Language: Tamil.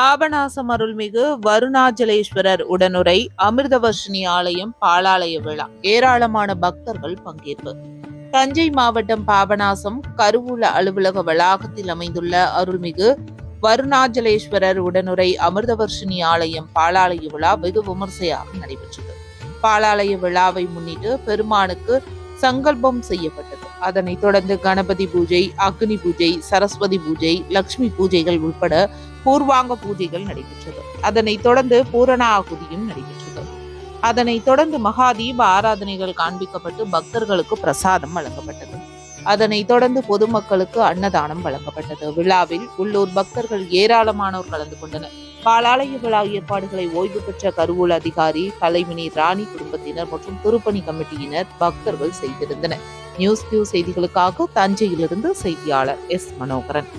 பாபநாசம் அருள்மிகு வருணாச்சலேஸ்வரர் உடனுரை அமிர்தவர்ஷினி ஆலயம் பாலாலய விழா. ஏராளமான பக்தர்கள் பங்கேற்பு. தஞ்சை மாவட்டம் பாபநாசம் கருவூல அலுவலக வளாகத்தில் அமைந்துள்ள அருள்மிகு வருணாச்சலேஸ்வரர் உடனுரை அமிர்தவர்ஷினி ஆலயம் பாலாலய விழா வெகு விமர்சையாக நடைபெற்றது. பாலாலய விழாவை முன்னிட்டு பெருமானுக்கு சங்கல்பம் செய்யப்பட்டது. அதனைத் தொடர்ந்து கணபதி பூஜை அக்னி பூஜை சரஸ்வதி பூஜை லக்ஷ்மி பூஜைகள் உட்பட பூர்வாங்க பூஜைகள் நடைபெற்றது. அதனைத் தொடர்ந்து பூரண ஆகுதியும் நடைபெற்றது. அதனைத் தொடர்ந்து மகா தீப ஆராதனைகள் காண்பிக்கப்பட்டு பக்தர்களுக்கு பிரசாதம் வழங்கப்பட்டது. அதனைத் தொடர்ந்து பொதுமக்களுக்கு அன்னதானம் வழங்கப்பட்டது. விழாவில் உள்ளூர் பக்தர்கள் ஏராளமானோர் கலந்து கொண்டனர். பாலாலய விழா ஏற்பாடுகளை ஓய்வு பெற்ற கருவூல அதிகாரி கலைவினி ராணி குடும்பத்தினர் மற்றும் திருப்பணி கமிட்டியினர் பக்தர்கள் செய்திருந்தனர். நியூஸ் கியூ செய்திகளுக்காக தஞ்சையிலிருந்து செய்தியாளர் எஸ். மனோகரன்.